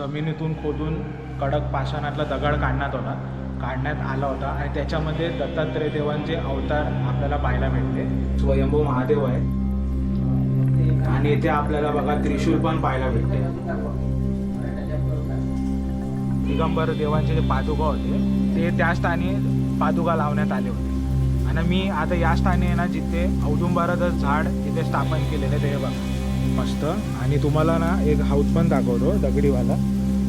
जमिनीतून खोदून कडक पाषाणातला दगड काढण्यात होता. काढण्यात आला होता आणि त्याच्यामध्ये दत्तात्रय देवांचे अवतार आपल्याला पाहायला भेटते स्वयंभू महादेव आहे आणि इथे आपल्याला बघा त्रिशूल पण पाहायला भेटते दिगंबर देवांचे जे पादुका होते ते त्या स्थानी पादुका लावण्यात आले होते. आणि मी आता या स्थानी आहे ना जिथे औदुंबराचं झाड तिथे स्थापन केलेलं ते बघा. मस्त. आणि तुम्हाला ना एक हाऊस पण दाखवतो दगडीवाला.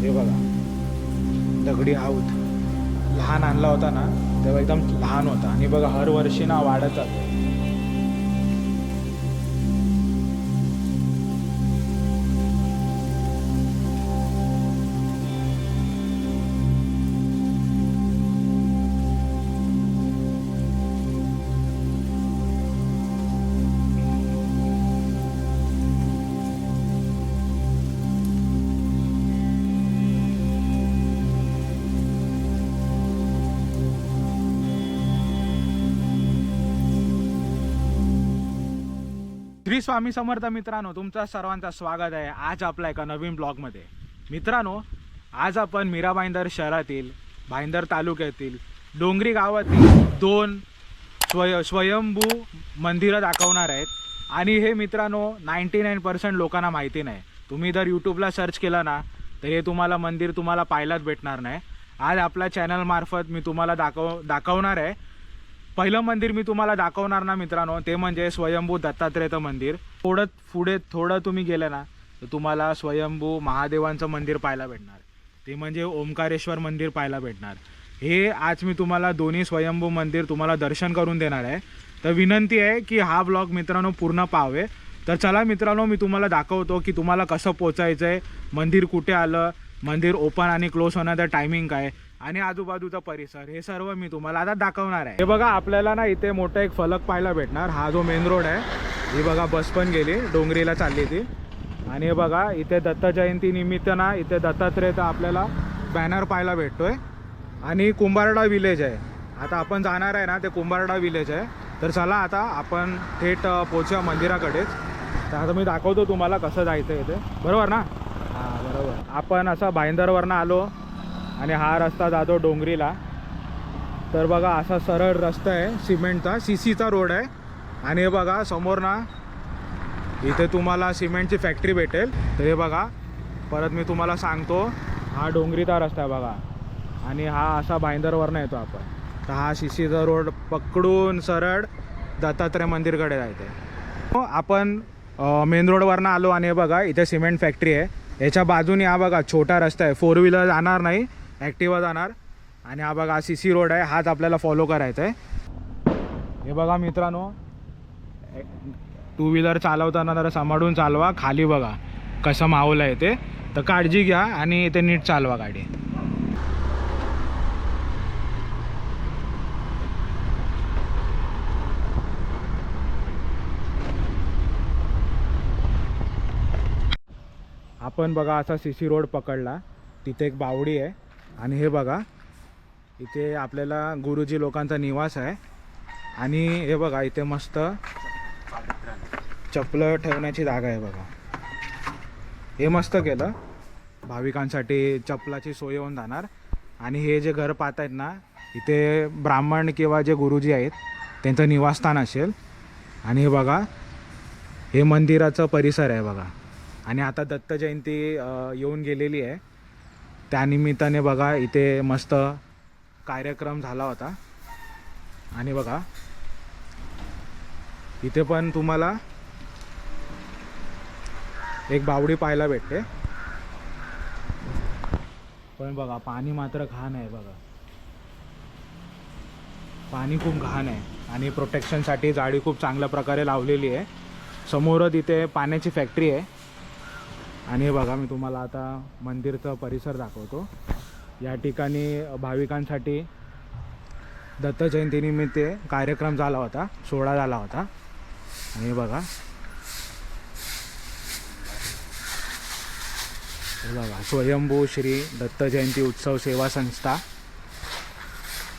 हे बघा. दगडी हाऊत लहान आणला होता ना तेव्हा एकदम लहान होता. आणि बघा हर वर्षी ना वाढत जातो श्री स्वामी समर्थ मित्रांनो तुमचा सर्वांचा स्वागत आहे आज आपल्या एका नवीन ब्लॉगमध्ये. मित्रांनो आज आपण मीरा भाईंदर शहरातील भाईंदर तालुक्यातील डोंगरी गावातील दोन स्वय स्वयंभू मंदिरं दाखवणार आहेत. आणि हे मित्रांनो नाईंटी नाईन पर्सेंट लोकांना माहिती नाही. तुम्ही जर यूट्यूबला सर्च केलं ना तर हे तुम्हाला मंदिर तुम्हाला पाहायलाच भेटणार नाही. आज आपल्या चॅनलमार्फत मी तुम्हाला दाखव दाखवणार आहे. पहिलं मंदिर मी तुम्हाला दाखवणार ना मित्रांनो ते म्हणजे स्वयंभू दत्तात्रेयचं मंदिर. थोडं पुढे थोडं तुम्ही गेलं ना तर तुम्हाला स्वयंभू महादेवांचं मंदिर पाहायला भेटणार. ते म्हणजे ओंकारेश्वर मंदिर पाहायला भेटणार. हे आज मी तुम्हाला दोन्ही स्वयंभू मंदिर तुम्हाला दर्शन करून देणार आहे. तर विनंती आहे की हा ब्लॉग मित्रांनो पूर्ण पाहावे. तर चला मित्रांनो मी तुम्हाला दाखवतो की तुम्हाला कसं पोचायचं आहे मंदिर कुठे आलं मंदिर ओपन आणि क्लोज होण्याचं टायमिंग काय. आणि आजूबाजूचा परिसर हे सर्व मी तुम्हाला आता दाखवणार आहे. हे बघा आपल्याला ना इथे मोठा एक फलक पाहायला भेटणार. हा जो मेन रोड आहे ही बघा बस पण गेली डोंगरीला चालली ती. आणि हे बघा इथे दत्त जयंती निमित्त ना इथे दत्तात्रेयचा आपल्याला बॅनर पाहायला भेटतोय. आणि कुंभारडा विलेज आहे. आता आपण जाणार आहे ना ते कुंभारडा विलेज आहे. तर चला आता आपण थेट अ, पोहोचूया मंदिराकडेच. तर आता मी दाखवतो तुम्हाला कसं जायचं इथे बरोबर ना? हां बरोबर. आपण असा भाईंदरवरनं आलो. आणि हा रस्ता जातो डोंगरीला. तर बघा असा सरळ रस्ता आहे सिमेंटचा. सी सीचा रोड आहे. आणि हे बघा समोर ना इथे तुम्हाला सिमेंटची फॅक्टरी भेटेल. तर हे बघा परत मी तुम्हाला सांगतो हा डोंगरीचा रस्ता आहे बघा. आणि हा असा भाईंदरवरनं येतो आपण. तर हा सी सीचा रोड पकडून सरळ दत्तात्रय मंदिरकडे जायचं आहे हो, आपण मेन रोडवरनं आलो आणि हे बघा इथे सिमेंट फॅक्टरी आहे. याच्या बाजूने हा बघा छोटा रस्ता आहे. फोर व्हीलर जाणार नाही. ॲक्टिवा जाणार. आणि हा बघा सी सी रोड आहे हाच आपल्याला फॉलो करायचा आहे हे बघा मित्रांनो टू व्हीलर चालवताना जरा सांभाळून चालवा खाली बघा कसं माहोल आहे ते. तर काळजी घ्या आणि ते नीट चालवा गाडी. आपण बघा असा सी सी रोड पकडला. तिथे एक बावडी आहे. आणि हे बघा इथे आपल्याला गुरुजी लोकांचा निवास आहे. आणि हे बघा इथे मस्त चपलं ठेवण्याची जागा आहे बघा. हे मस्त केलं. भाविकांसाठी चपलाची सोय होऊन जाणार. आणि हे जे घर पाहत आहेत ना इथे ब्राह्मण किंवा जे गुरुजी आहेत त्यांचं निवासस्थान असेल. आणि हे बघा हे मंदिराचं परिसर आहे बघा. आणि आता दत्त जयंती येऊन गेलेली आहे. त्यानिमित्ताने बघा इथे मस्त कार्यक्रम झाला होता. आणि बघा इथे पण तुम्हाला एक बावडी पाहायला भेटते. पण बघा पाणी मात्र घाण आहे बघा. पाणी खूप घाण आहे आणि प्रोटेक्शनसाठी जाळी खूप चांगल्या प्रकारे लावलेली आहे. समोरच इथे पाण्याची फॅक्टरी आहे. आणि हे बघा मी तुम्हाला आता मंदिरचा परिसर दाखवतो. या ठिकाणी भाविकांसाठी दत्त जयंतीनिमित्त कार्यक्रम झाला होता सोहळा झाला होता. आणि बघा. बघा स्वयंभू श्री दत्त जयंती उत्सव सेवा संस्था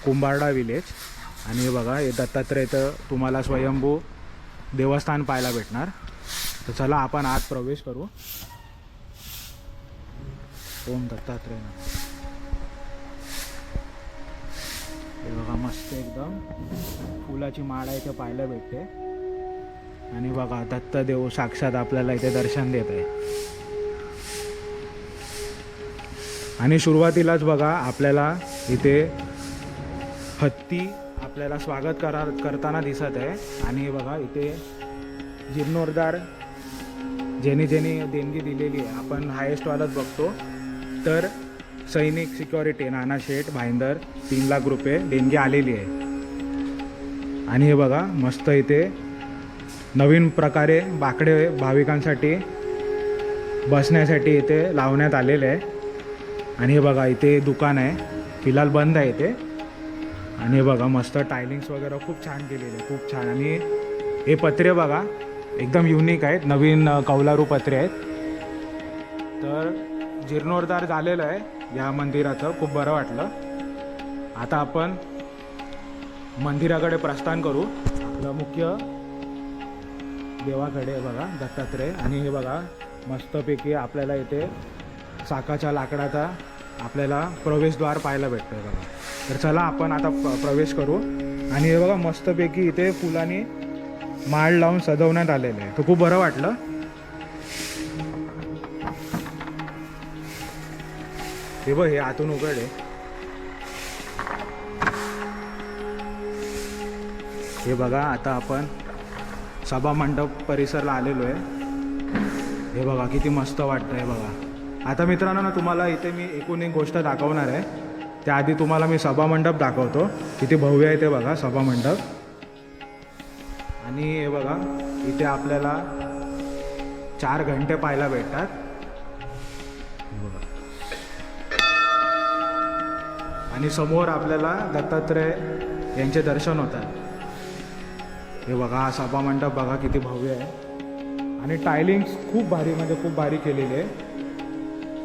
कुंभारडा विलेज आणि हे बघा हे दत्तात्रेयचं तुम्हाला स्वयंभू देवस्थान पाहायला भेटणार. तर चला आपण आत प्रवेश करू. ओम दत्तात्रय हे बघा मस्त एकदम. फुलाची माळ आहे ते पाहायला भेटते. आणि बघा दत्तदेव साक्षात आपल्याला इथे दर्शन देत आहे. आणि सुरुवातीलाच बघा आपल्याला इथे हत्ती आपल्याला स्वागत करा करताना दिसत आहे. आणि बघा इथे जीर्णोद्धार ज्यांनी ज्यांनी देणगी दिलेली आहे. आपण हायेस्टवालाच बघतो. तर सैनिक सिक्युरिटी नाना शेठ भाईंदर तीन लाख रुपये देणगी आलेली आहे. आणि हे बघा मस्त इथे नवीन प्रकारे बाकडे भाविकांसाठी बसण्यासाठी इथे लावण्यात आलेले आहे. आणि हे बघा इथे दुकान आहे. फिलहाल बंद आहे इथे. आणि हे बघा मस्त टायलिंग्स वगैरे खूप छान केलेले आहे खूप छान. आणि हे पत्रे बघा एकदम युनिक आहेत नवीन कौलारू पत्रे आहेत. तर जीर्णोद्धार झालेलं आहे या मंदिराचं. खूप बरं वाटलं. आता आपण मंदिराकडे प्रस्थान करू. आपलं मुख्य देवाकडे बघा दत्तात्रय. आणि हे बघा मस्तपैकी आपल्याला इथे साकाच्या लाकडाचा आपल्याला प्रवेशद्वार पाहायला भेटतं बघा. तर चला आपण आता प्रवेश करू. आणि हे बघा मस्तपैकी इथे फुलांनी माळ लावून सजवण्यात आलेलं आहे. तर खूप बरं वाटलं. हे बघ हे आतून उघड आहे. हे बघा आता आपण सभा मंडप परिसरला आलेलो आहे. हे बघा किती मस्त वाटतं आहे बघा. आता मित्रांनो ना तुम्हाला इथे मी एकूण एक गोष्ट दाखवणार आहे. त्याआधी तुम्हाला मी सभा मंडप दाखवतो. किती भव्य आहे ते बघा सभा मंडप. आणि हे बघा इथे आपल्याला चार घंटे पाहायला भेटतात. आणि समोर आपल्याला दत्तात्रय यांचे दर्शन होतात. हे बघा हा सभा मंडप बघा किती भव्य आहे. आणि टायलिंग्स खूप भारी म्हणजे खूप भारी केलेली आहे.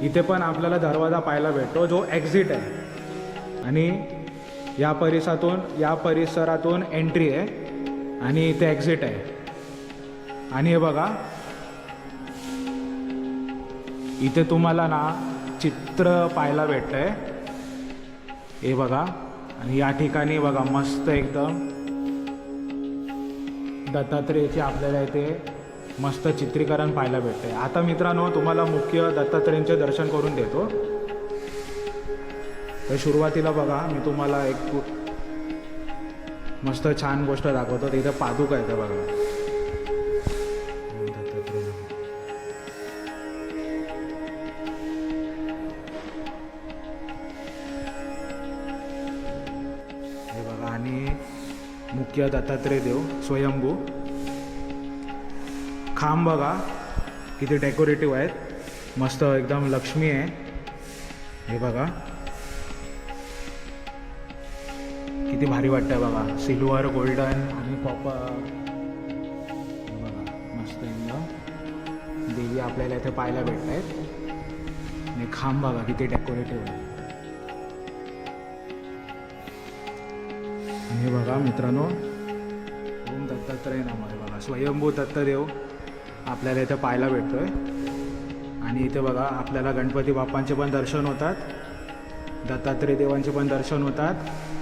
इथे पण आपल्याला दरवाजा पाहायला भेटतो जो एक्झिट आहे. आणि या परिसरातून या परिसरातून एंट्री आहे आणि इथे एक्झिट आहे. आणि हे बघा इथे तुम्हाला ना चित्र पाहायला भेटतं आहे हे बघा. आणि या ठिकाणी बघा मस्त एकदम दत्तात्रेयचे आपल्याला इथे मस्त चित्रीकरण पाहायला भेटते आता मित्रांनो तुम्हाला मुख्य दत्तात्रेयांचे दर्शन करून देतो. तर सुरुवातीला बघा मी तुम्हाला एक मस्त छान गोष्ट दाखवतो. तिथं पादुका आहे ते बघा. किंवा दत्तात्रय देव स्वयंभू. खांब बघा किती डेकोरेटिव्ह आहेत. मस्त एकदम लक्ष्मी आहे. हे बघा. किती भारी वाटतं बघा. सिल्वर गोल्डन आणि कॉपर बघा मस्त एकदम. देवी आपल्याला इथे पाहायला भेटत आहेत आणि खांब बघा किती डेकोरेटिव्ह आहे. हे बघा मित्रांनो ओम दत्तात्रय नाम आहे बघा. स्वयंभू दत्तदेव आपल्याला इथं पाहायला भेटतो आहे आणि इथे बघा आपल्याला गणपती बाप्पांचे पण दर्शन होतात दत्तात्रय देवांचे पण दर्शन होतात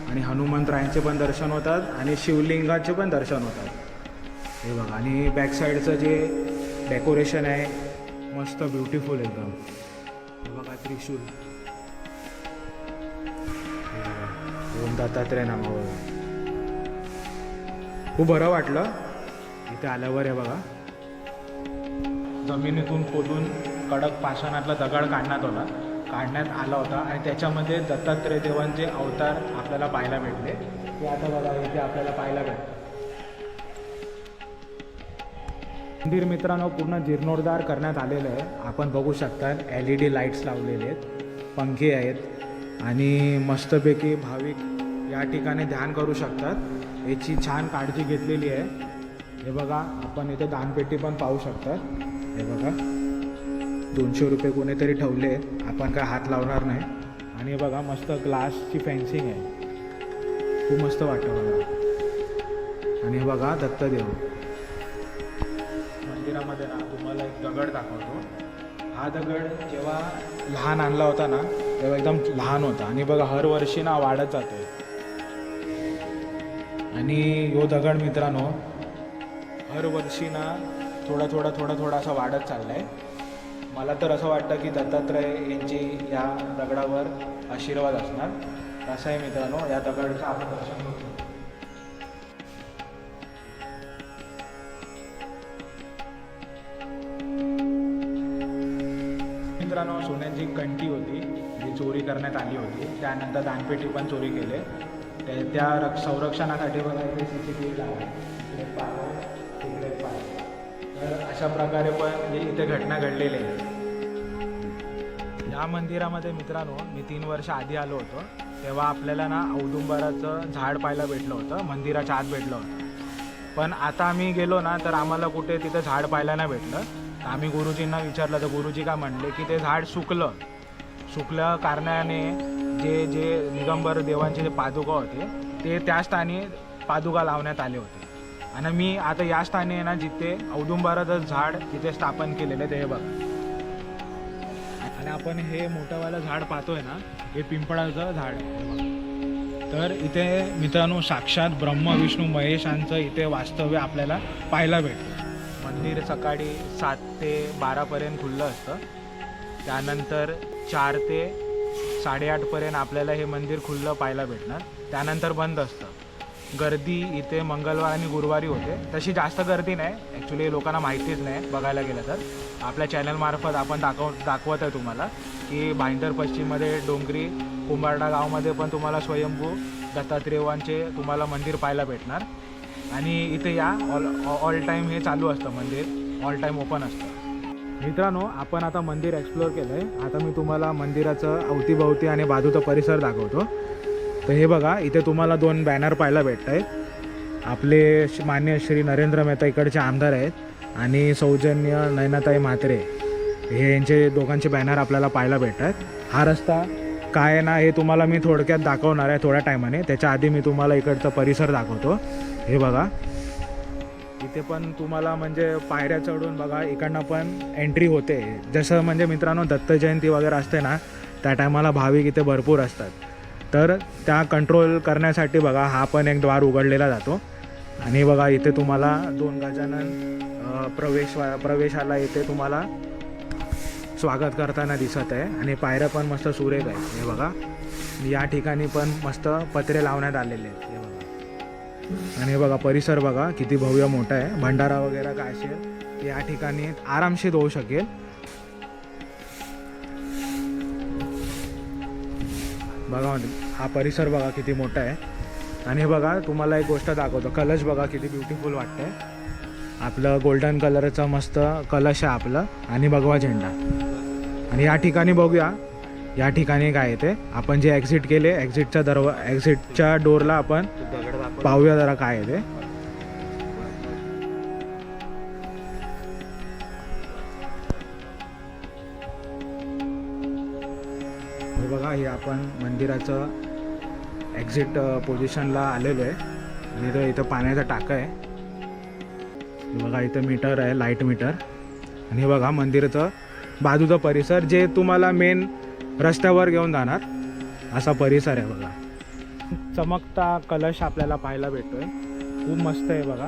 आणि हनुमंतरायांचे पण दर्शन होतात आणि शिवलिंगाचे पण दर्शन होतात. हे बघा आणि बॅक साईडचं जे डेकोरेशन आहे मस्त ब्युटिफुल एकदम. हे बघा त्रिशूल. हे बघा, ओम दत्तात्रय नामावर खूप बरं वाटलं. इथे आल्यावर आहे बघा. जमिनीतून खोदून कडक पाषाणातला दगड काढण्यात होता. काढण्यात आला होता आणि त्याच्यामध्ये दत्तात्रय देवांचे अवतार आपल्याला पाहायला भेटले. ते आता बघा इथे आपल्याला पाहायला भेटतं मंदिर मित्रांनो पूर्ण जीर्णोद्धार करण्यात आलेलं आहे. आपण बघू शकता एल ई डी लाईट्स लावलेले आहेत. पंखे आहेत. आणि मस्तपैकी भाविक या ठिकाणी ध्यान करू शकतात. याची छान काळजी घेतलेली आहे. हे बघा आपण इथे दानपेटी पण पाहू शकतात. हे बघा. दोनशे रुपये कोणीतरी ठेवले. आपण काय हात लावणार नाही. आणि हे बघा मस्त ग्लासची फेन्सिंग आहे. खूप मस्त वाटतं बघा. आणि हे बघा दत्तदेव मंदिरामध्ये ना तुम्हाला एक दगड दाखवतो. हा दगड जेव्हा लहान आणला होता ना तेव्हा एकदम लहान होता. आणि बघा हर वर्षी ना वाढत जातो आणि यो दगड मित्रांनो हरवर्षी ना थोडा थोडा थोडा थोडा असा वाढत चाललाय. मला तर असं वाटतं की दत्तात्रय यांची या दगडावर आशीर्वाद असणार. असं आहे मित्रांनो या दगडचं आपण दर्शन मित्रांनो सोन्याची कंटी होती जी चोरी करण्यात आली होती. त्यानंतर दानपेटी पण चोरी केले. ते त्या रक्ष संरक्षणासाठी बघा इथे सी सी टी व्ही लावले इकडे पाय तिकडे पाय तर अशा प्रकारे पण म्हणजे इथे घटना घडलेली आहे. या मंदिरामध्ये मित्रांनो मी तीन वर्ष आधी आलो होतो. तेव्हा आपल्याला ना औदुंबराचं झाड पाहायला भेटलं होतं मंदिराच्या आत भेटलं होतं. पण आता आम्ही गेलो ना तर आम्हाला कुठे तिथं झाड पाहायला नाही भेटलं. आम्ही गुरुजींना विचारलं तर गुरुजी का म्हणले की ते झाड सुकलं. सुकल्या कारणाने जे जे निगंबर देवांचे जे पादुका होते ते त्या स्थानी पादुका लावण्यात आले होते. आणि मी आता या स्थानी आहे ना जिथे औदुंबराचं झाड तिथे स्थापन केलेलं आहे ते हे बघा. आणि आपण हे मोठंवालं झाड पाहतोय ना हे पिंपळाचं झाड आहे. तर इथे मित्रांनो साक्षात ब्रह्म विष्णू महेशांचं इथे वास्तव्य आपल्याला पाहायला भेटतं. मंदिर सकाळी सात ते बारापर्यंत खुललं असतं. त्यानंतर चार ते साडेआठपर्यंत आपल्याला हे मंदिर खुललं पाहायला भेटणार. त्यानंतर बंद असतं. गर्दी इथे मंगळवार आणि गुरुवारी होते. तशी जास्त गर्दी नाही. ॲक्च्युली लोकांना माहितीच नाही बघायला गेलं तर. आपल्या चॅनलमार्फत आपण दाखव दाखवत आहे तुम्हाला की भाईंदर पश्चिममध्ये डोंगरी कुंभारडा गावामध्ये पण तुम्हाला स्वयंभू दत्तात्रेवांचे तुम्हाला मंदिर पाहायला भेटणार. आणि इथे या ऑल ऑल टाईम हे चालू असतं मंदिर. ऑल टाईम ओपन असतं. मित्रांनो आपण आता मंदिर एक्सप्लोअर केलं आहे आता मी तुम्हाला मंदिराचं अवतीभवती आणि बाजूचा परिसर दाखवतो. तर हे बघा इथे तुम्हाला दोन बॅनर पाहायला भेटत आहेत आपले मान्य श्री नरेंद्र मेहता इकडचे आमदार आहेत आणि सौजन्य नयनाताई म्हात्रे हे यांचे दोघांचे बॅनर आपल्याला पाहायला भेटत आहेत हा रस्ता काय आहे ना हे तुम्हाला मी थोडक्यात दाखवणार आहे थोड्या टायमाने त्याच्या आधी मी तुम्हाला इकडचा परिसर दाखवतो. हे बघा. इथे पण तुम्हाला म्हणजे पायऱ्या चढून बघा इकडनं पण एंट्री होते. जसं म्हणजे मित्रांनो दत्त जयंती वगैरे असते ना त्या टायमाला भाविक इथे भरपूर असतात. तर त्या कंट्रोल करण्यासाठी बघा हा पण एक द्वार उघडलेला जातो. आणि बघा इथे तुम्हाला दोन गजानन प्रवेश प्रवेशाला इथे तुम्हाला स्वागत करताना दिसत आहे. आणि पायऱ्या पण मस्त सुरेख आहेत. हे बघा या ठिकाणी पण मस्त पत्रे लावण्यात आलेले आहेत. हे बघा. आणि हे बघा परिसर बघा किती भव्य मोठा आहे. भंडारा वगैरे काय असेल ते या ठिकाणी आरामशीर होऊ शकेल. बघा हा परिसर बघा किती मोठा आहे. आणि हे बघा तुम्हाला एक गोष्ट दाखवतो. कलश बघा किती ब्युटिफुल वाटतंय. आपलं गोल्डन कलरचं मस्त कलश आहे आपलं. आणि भगवा झेंडा. आणि या ठिकाणी बघूया. या ठिकाणी काय येते आपण जे एक्झिट केले एक्झिटच्या दरवा एक्झिटच्या डोरला आपण पाहूया जरा काय आहे ते. बघा हे आपण मंदिराचं एक्झिट पोझिशनला आलेलो आहे. आणि इथं इथं पाण्याचा टाका आहे. बघा इथं मीटर आहे लाइट मीटर आणि हे बघा मंदिराचं बाजूचा परिसर जे तुम्हाला मेन रस्त्यावर घेऊन जाणार असा परिसर आहे बघा. चमकता कलश आपल्याला पाहायला भेटतो आहे खूप मस्त आहे बघा.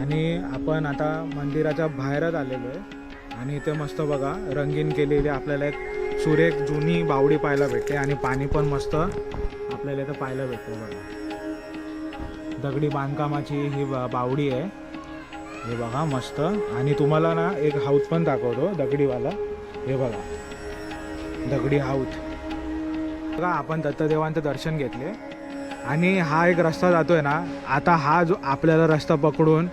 आणि आपण आता मंदिराच्या बाहेरच आलेलो आहे. आणि इथे मस्त बघा रंगीन केलेली आपल्याला एक सुरेख जुनी बावडी पाहायला भेटते. आणि पाणी पण मस्त आपल्याला इथं पाहायला भेटते बघा. दगडी बांधकामाची ही बा- बावडी आहे. हे बघा मस्त. आणि तुम्हाला ना एक हाऊस पण दाखवतो दगडीवाला. हे बघा. दगडी हाऊस बघा आपण दत्तदेवांचं दर्शन घेतले. आणि हा एक रस्ता जातोय ना आता हा जो आपल्याला रस्ता पकडून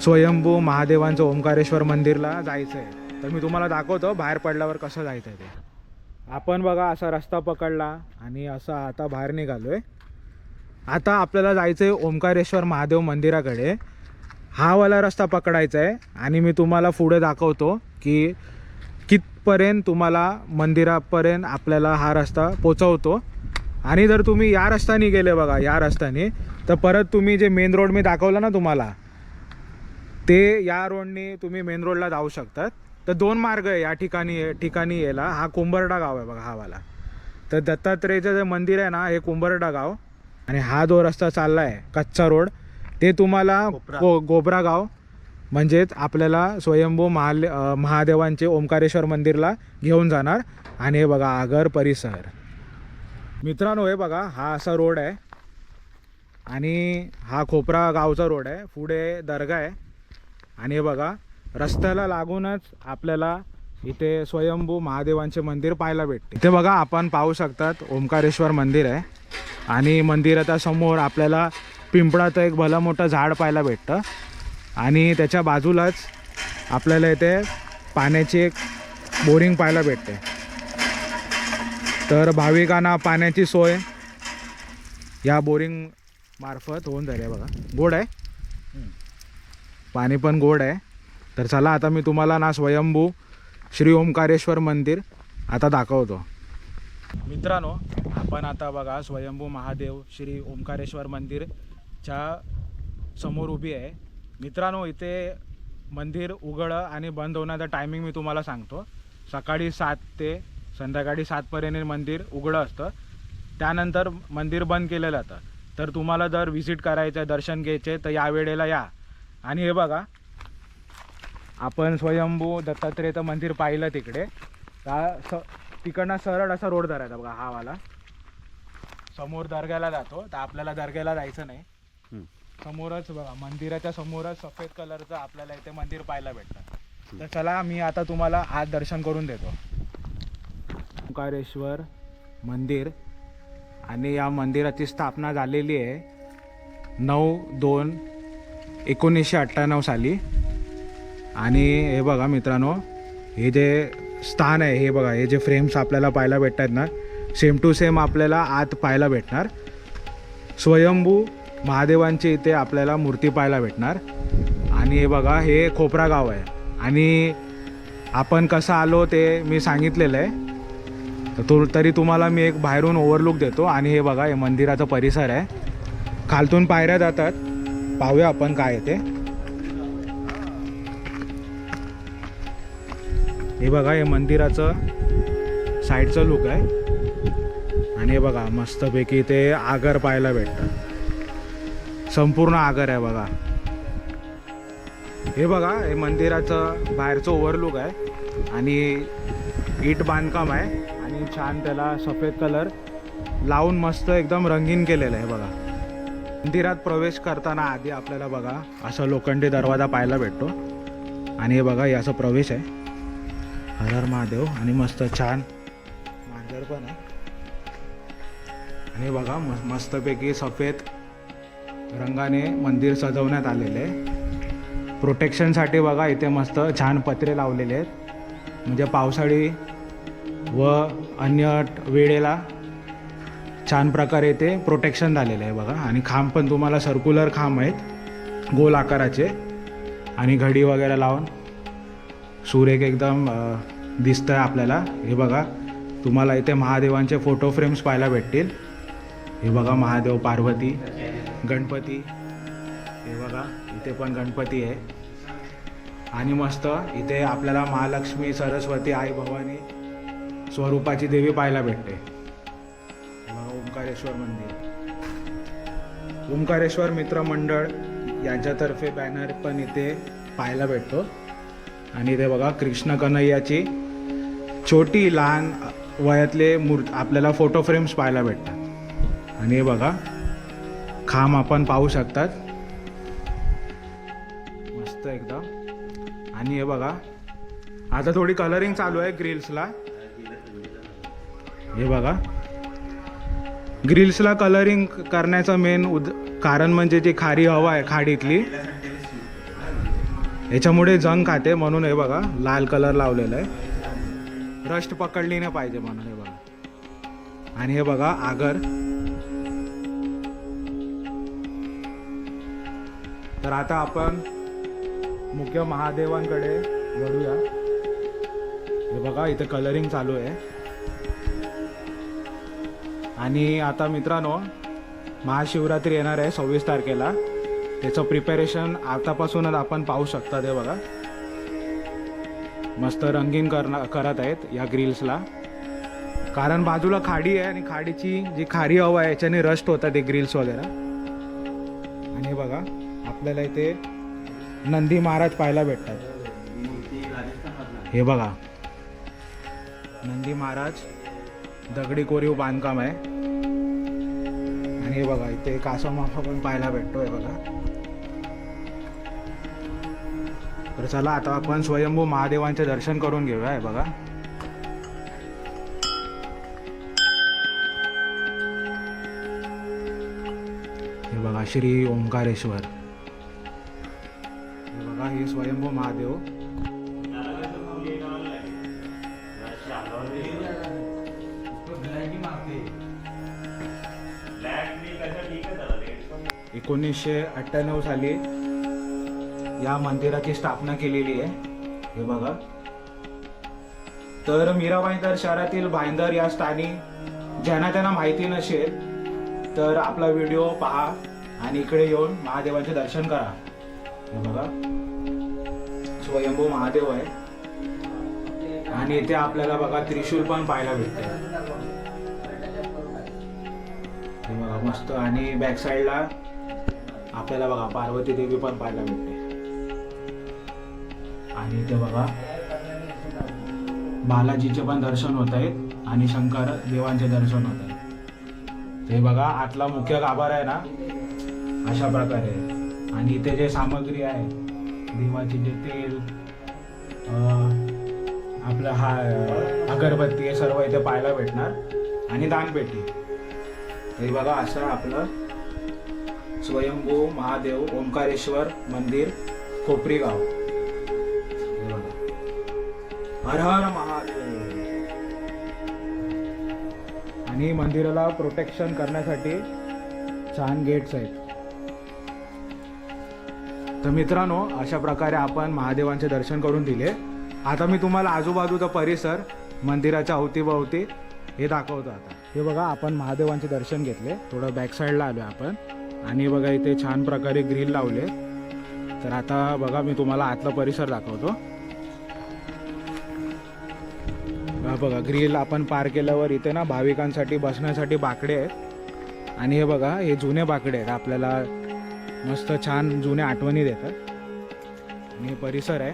स्वयंभू महादेवांचं ओंकारेश्वर मंदिरला जायचं आहे तर मी तुम्हाला दाखवतो बाहेर पडल्यावर कसं जायचं आहे ते. आपण बघा असा रस्ता पकडला आणि असा आता बाहेर निघालोय. आता आपल्याला जायचं आहे ओंकारेश्वर महादेव मंदिराकडे. हा वाला रस्ता पकडायचा आहे आणि मी तुम्हाला पुढे दाखवतो की कितपर्यंत तुम्हाला मंदिरापर्यंत आपल्याला हा रस्ता पोचवतो आणि जर तुम्ही या रस्त्याने गेले बघा या रस्त्याने तर परत तुम्ही जे मेन रोड मी दाखवला ना तुम्हाला ते या रोडने तुम्ही मेन रोडला जाऊ शकतात. तर दोन मार्ग आहे या ठिकाणी ठिकाणी यायला. हा कुंभरडा गाव आहे बघा हा वाला. तर दत्तात्रेयचं जे मंदिर आहे ना हे कुंभरडा गाव. आणि हा जो रस्ता चालला आहे कच्चा रोड ते तुम्हाला कोपरा. गो गोबरा गाव. म्हणजेच आपल्याला स्वयंभू महाल महादेवांचे ओंकारेश्वर मंदिरला घेऊन जाणार. आणि हे बघा आगर परिसर. मित्रांनो हे बघा हा असा रोड आहे. आणि हा खोपरा गावचा रोड आहे. पुढे दर्गा आहे. आणि हे बघा रस्त्याला लागूनच आपल्याला इथे स्वयंभू महादेवांचे मंदिर पाहायला भेटते. इथे बघा आपण पाहू शकतात ओंकारेश्वर मंदिर आहे. आणि मंदिराच्या समोर आपल्याला पिंपळाचं एक भलं मोठं झाड पाहायला भेटतं. आणि त्याच्या बाजूलाच आपल्याला इथे पाण्याची एक बोरिंग पाहायला भेटते. तर भाविकांना पाण्याची सोय या बोरिंग मार्फत होऊन जाईल. बघा गोड आहे. पाणी पण गोड आहे. तर चला आता मी तुम्हाला ना स्वयंभू श्री ओंकारेश्वर मंदिर आता दाखवतो. मित्रांनो आपण आता बघा स्वयंभू महादेव श्री ओंकारेश्वर मंदिरच्या समोर उभी आहे. मित्रांनो इथे मंदिर उघडं आणि बंद होण्याचा टायमिंग मी तुम्हाला सांगतो. सकाळी सात ते संध्याकाळी सातपर्यंत मंदिर उघडं असतं. त्यानंतर मंदिर बंद केलं जातं तर तुम्हाला जर व्हिजिट करायचं आहे दर्शन घ्यायचे तर या वेळेला या. आणि हे बघा आपण स्वयंभू दत्तात्रेयचं मंदिर पाहिलं तिकडे. त्या स तिकडनं सरळ असा रोड धरायचा बघा हा वाला. समोर दर्ग्याला जातो तर आपल्याला दर्ग्याला जायचं नाही. समोरच बघा मंदिराच्या समोरच सफेद कलरचं आपल्याला इथे मंदिर पाहायला भेटतं. तर चला मी आता तुम्हाला आज दर्शन करून देतो. ओंकारेश्वर मंदिर आणि या मंदिराची स्थापना झालेली आहे नऊ दोन एकोणीसशे अठ्ठ्याण्णव साली. आणि हे बघा मित्रांनो हे जे स्थान आहे हे बघा हे जे फ्रेम्स आपल्याला पाहायला भेटतात ना सेम टू सेम आपल्याला आत पाहायला भेटणार. स्वयंभू महादेवांची इथे आपल्याला मूर्ती पाहायला भेटणार. आणि हे बघा हे खोपरा गाव आहे. आणि आपण कसं आलो ते मी सांगितलेलं आहे. तर तरी तुम्हाला मी एक बाहेरून ओव्हरलुक देतो. आणि हे बघा हे मंदिराचा परिसर आहे. खालतून पायऱ्या जातात. पाहूया आपण काय आहे ते. हे बघा हे मंदिराचं साईडचं लुक आहे. आणि हे बघा मस्तपैकी ते आगर पाहायला भेटतं. संपूर्ण आगर आहे बघा. हे बघा हे मंदिराचं बाहेरचं ओव्हरलुक आहे. आणि ईट बांधकाम आहे. आणि छान त्याला सफेद कलर लावून मस्त एकदम रंगीन केलेलं आहे बघा. मंदिरात प्रवेश करताना आधी आपल्याला बघा असा लोखंडी दरवाजा पाहायला भेटतो. आणि हे बघा हे असं प्रवेश आहे. हर हर महादेव. आणि मस्त छान मांजर पण आहे. आणि बघा मस्तपैकी सफेद रंगाने मंदिर सजवण्यात आलेले आहे. प्रोटेक्शनसाठी बघा इथे मस्त छान पत्रे लावलेले आहेत. म्हणजे पावसाळी व अन्य वेळेला छान प्रकारे ते प्रोटेक्शन झालेलं आहे बघा. आणि खांब पण तुम्हाला सर्क्युलर खांब आहेत गोल आकाराचे. आणि घडी वगैरे लावून सूर्य एकदम दिसतं आहे आपल्याला. हे बघा तुम्हाला इथे महादेवांचे फोटो फ्रेम्स पाहायला भेटतील. हे बघा महादेव पार्वती. गणपती. हे बघा इथे पण गणपती आहे. आणि मस्त इथे आपल्याला महालक्ष्मी सरस्वती आई भवानी स्वरूपाची देवी पाहायला भेटते. ओंकारेश्वर मंदिर. ओंकारेश्वर मित्र मंडळ यांच्यातर्फे बॅनर पण इथे पाहायला भेटतो. आणि इथे बघा कृष्ण कन्हैयाची छोटी लहान वयातले मूर् आपल्याला फोटो फ्रेम्स पाहायला भेटतात. आणि हे बघा खांब आपण पाहू शकतात. मस्त एकदम आणि हे बघा आता थोडी कलरिंग चालू आहे ग्रिल्सला हे बघा. ग्रिल्सला कलरिंग करण्याचं मेन उद कारण म्हणजे जी खारी हवा आहे खाडीतली याच्यामुळे जंग खाते म्हणून हे बघा लाल कलर लावलेला आहे. रस्ट पकडली नाही पाहिजे म्हणून हे बघा. आणि हे बघा आगर. तर आता आपण मुख्य महादेवांकडे वळूया. हे बघा इथे कलरिंग चालू आहे. आणि आता मित्रांनो महाशिवरात्री येणार आहे सव्वीस तारखेला. त्याचं प्रिपरेशन आतापासूनच आपण पाहू शकता ते बघा. मस्त रंगीन करना करत आहेत या ग्रिल्सला कारण बाजूला खाडी आहे आणि खाडीची जी खारी हवा आहे याच्याने रस्ट होतात ते ग्रिल्स वगैरे. आपल्याला इथे नंदी महाराज पाहायला भेटतात. हे बघा. नंदी महाराज दगडी कोरीव बांधकाम आहे. आणि हे बघा इथे कासव माफा पण पाहायला भेटतोय बघा. तर चला आता आपण स्वयंभू महादेवांचे दर्शन करून घेऊया हे बघा. हे बघा श्री ओंकारेश्वर. स्वयंभू महादेव एकोणीसशे अठ्ठ्याण्णव साली या मंदिराची स्थापना केलेली आहे. हे बघा. तर मीराबाईंदर शहरातील भाईंदर या स्थानी ज्यांना त्यांना माहिती नसेल तर आपला व्हिडिओ पहा आणि इकडे येऊन महादेवाचे दर्शन करा. हे बघा. स्वयंभू महादेव आहे. आणि इथे आपल्याला बघा त्रिशूल पण पाहायला भेटते. हे बघा मस्त. आणि बॅक साईडला आपल्याला बघा पार्वती देवी पण पाहायला भेटते. आणि इथे बघा बालाजीचे पण दर्शन होत आहेत आणि शंकर देवांचे दर्शन होत आहेत. हे बघा आतला मुख्य गाभार आहे ना अशा प्रकारे. आणि इथे जे सामग्री आहे देवाचे जे तेल आपलं हा अगरबत्ती हे सर्व इथे पाहायला भेटणार. आणि दानपेटी. हे बघा असं आपलं स्वयंभू महादेव ओंकारेश्वर मंदिर कोपरी गाव. हर हर महादेव. आणि मंदिराला प्रोटेक्शन करण्यासाठी छान गेट्स आहेत. तर मित्रांनो अशा प्रकारे आपण महादेवांचे दर्शन करून दिले. आता मी तुम्हाला आजूबाजूचा परिसर मंदिराच्या अवतीभोवती हे दाखवतो आता. हे बघा आपण महादेवांचे दर्शन घेतले. थोडं बॅक साईडला आलो आपण. आणि बघा इथे छान प्रकारे ग्रिल लावले. तर आता बघा मी तुम्हाला आतला परिसर दाखवतो. बघा ग्रिल आपण पार केल्यावर इथे ना भाविकांसाठी बसण्यासाठी बाकडे आहेत. आणि हे बघा हे जुने बाकडे आहेत. आपल्याला मस्त छान जुन्या आठवणी देतात. आणि हे परिसर आहे.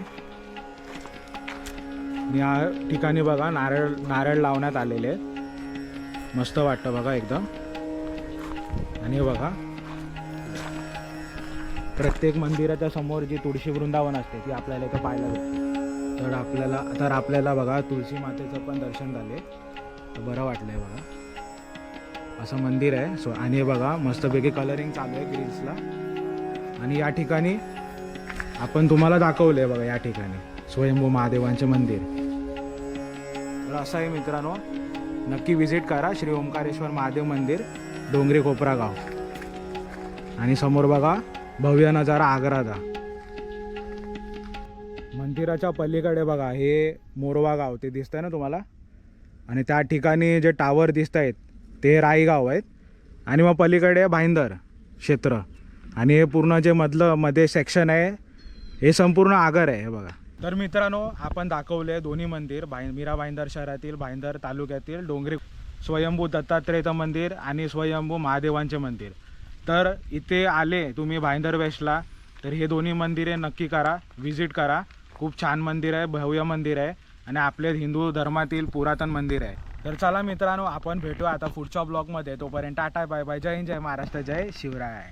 आणि या ठिकाणी बघा नारळ नारळ लावण्यात आलेले आहेत. मस्त वाटतं बघा एकदम. आणि बघा प्रत्येक मंदिराच्या समोर जी तुळशी वृंदावन असते ती आपल्याला इथं पाहायला भेटते. तर आपल्याला तर आपल्याला बघा तुळशी मातेचं पण दर्शन झाले. तर बरं वाटलंय बघा. असं मंदिर आहे. सो आणि बघा मस्तपैकी कलरिंग चालू आहे ग्रीन्सला आणि या ठिकाणी आपण तुम्हाला दाखवलंय बघा या ठिकाणी. स्वयंभू महादेवांचे मंदिर. तर असं आहे मित्रांनो नक्की व्हिजिट करा श्री ओंकारेश्वर महादेव मंदिर डोंगरी कोपरा गाव. आणि समोर बघा भव्य नजारा आग्राचा. मंदिराच्या पलीकडे बघा हे मोरवा गाव ते दिसतंय ना तुम्हाला? आणि त्या ठिकाणी जे टावर दिसत आहेत ते राईगाव आहेत. आणि मग पलीकडे भाईंदर क्षेत्र. आणि हे पूर्ण जे मधलं मध्ये सेक्शन आहे हे संपूर्ण आगर आहे हे बघा. तर मित्रांनो आपण दाखवले दोन्ही मंदिर भाई मीरा भाईंदर शहरातील भाईंदर तालुक्यातील डोंगरी स्वयंभू दत्तात्रेयचं मंदिर आणि स्वयंभू महादेवांचे मंदिर. तर इथे आले तुम्ही भाईंदर वेस्टला तर हे दोन्ही मंदिरे नक्की करा व्हिजिट करा. खूप छान मंदिर आहे भव्य मंदिर आहे आणि आपले हिंदू धर्मातील पुरातन मंदिर आहे. तर चला मित्रांनो आपण भेटू आता पुढच्या ब्लॉगमध्ये. तोपर्यंत टाटा बाय बाय जय हिंद जय महाराष्ट्र जय शिवराय.